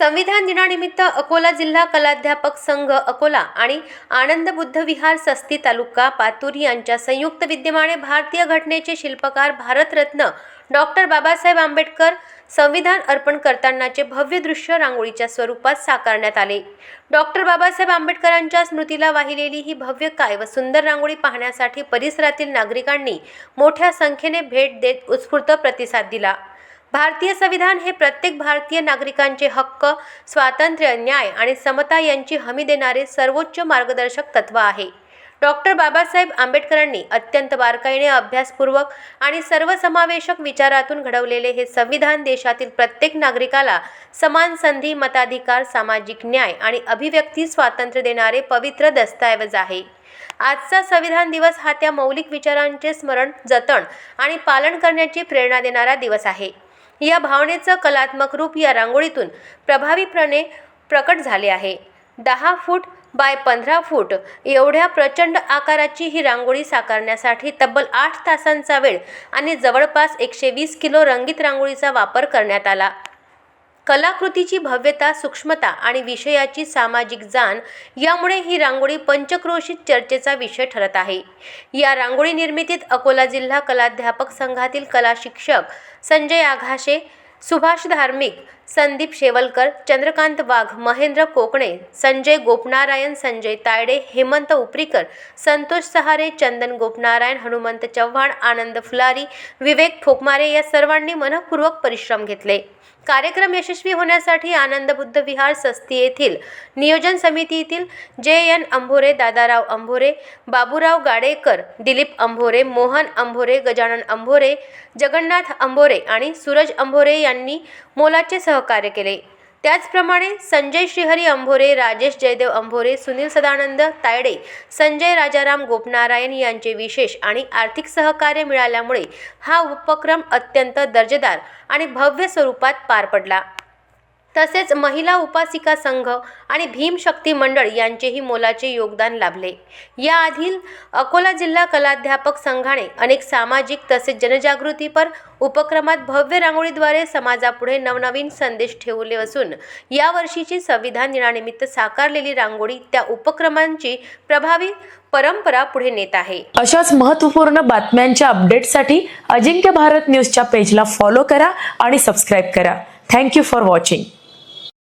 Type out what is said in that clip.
संविधान दिनानिमित्त अकोला जिल्हा कलाध्यापक संघ अकोला आणि आनंद बुद्ध विहार सस्ती तालुका पातूर यांच्या संयुक्त विद्यमाने भारतीय घटनेचे शिल्पकार भारतरत्न डॉक्टर बाबासाहेब आंबेडकर संविधान अर्पण करतानाचे भव्य दृश्य रांगोळीच्या स्वरूपात साकारण्यात आले. डॉक्टर बाबासाहेब आंबेडकरांच्या स्मृतीला वाहिलेली ही भव्य काय व सुंदर रांगोळी पाहण्यासाठी परिसरातील नागरिकांनी मोठ्या संख्येने भेट देत उत्स्फूर्त प्रतिसाद दिला. भारतीय संविधान हे प्रत्येक भारतीय नागरिकांचे हक्क स्वातंत्र्य न्याय आणि समता यांची हमी देणारे सर्वोच्च मार्गदर्शक तत्व आहे. डॉक्टर बाबासाहेब आंबेडकरांनी अत्यंत बारकाईने अभ्यासपूर्वक आणि सर्वसमावेशक विचारातून घडवलेले हे संविधान देशातील प्रत्येक नागरिकाला समान संधी मताधिकार सामाजिक न्याय आणि अभिव्यक्ती स्वातंत्र्य देणारे पवित्र दस्तऐवज आहे. आजचा संविधान दिवस हा त्या मौलिक विचारांचे स्मरण जतन आणि पालन करण्याची प्रेरणा देणारा दिवस आहे. या भावनेचं कलात्मक रूप या रांगोळीतून प्रभावीपणे प्रकट झाले आहे. दहा फूट बाय पंधरा फूट एवढ्या प्रचंड आकाराची ही रांगोळी साकारण्यासाठी तब्बल आठ तासांचा वेळ आणि जवळपास एकशे वीस किलो रंगीत रांगोळीचा वापर करण्यात आला. कलाकृतीची भव्यता सूक्ष्मता आणि विषयाची सामाजिक जाण यामुळे ही रांगोळी पंचक्रोशीत चर्चेचा विषय ठरत आहे. या रांगोळी निर्मितीत अकोला जिल्हा कलाध्यापक संघातील कला शिक्षक संजय आघाशे सुभाष धार्मिक संदीप शेवलकर चंद्रकांत वाघ महेंद्र कोकणे संजय गोपनारायण संजय तायडे हेमंत उपरीकर संतोष सहारे चंदन गोपनारायण हनुमंत चव्हाण आनंद फुलारी विवेक फोकमारे या सर्वांनी मनपूर्वक परिश्रम घेतले. कार्यक्रम यशस्वी होण्यासाठी आनंद बुद्ध विहार सस्ती येथील नियोजन समितीतील जे एन अंभोरे दादाराव अंभोरे बाबूराव गाडेकर दिलीप अंभोरे मोहन अंभोरे गजानन अंभोरे जगन्नाथ अंभोरे आणि सूरज अंभोरे यांनी मोलाचे सहकार्य केले. त्याचप्रमाणे संजय श्रीहरी अंभोरे राजेश जयदेव अंभोरे सुनील सदानंद तायडे संजय राजाराम गोपनारायण यांचे विशेष आणि आर्थिक सहकार्य मिळाल्यामुळे हा उपक्रम अत्यंत दर्जेदार आणि भव्य स्वरूपात पार पडला. तसेच महिला उपासिका संघ आणि भीमशक्ती मंडळ यांचेही मोलाचे योगदान लाभले. याआधील अकोला जिल्हा कलाध्यापक संघाने अनेक सामाजिक तसेच जनजागृतीपर उपक्रमात भव्य रांगोळीद्वारे समाजापुढे नवनवीन संदेश ठेवले असून यावर्षीची संविधान दिनानिमित्त साकारलेली रांगोळी त्या उपक्रमांची प्रभावी परंपरा पुढे नेत आहे. अशाच महत्त्वपूर्ण बातम्यांच्या अपडेटसाठी अजिंक्य भारत न्यूजच्या पेजला फॉलो करा आणि सबस्क्राईब करा. Thank you for watching.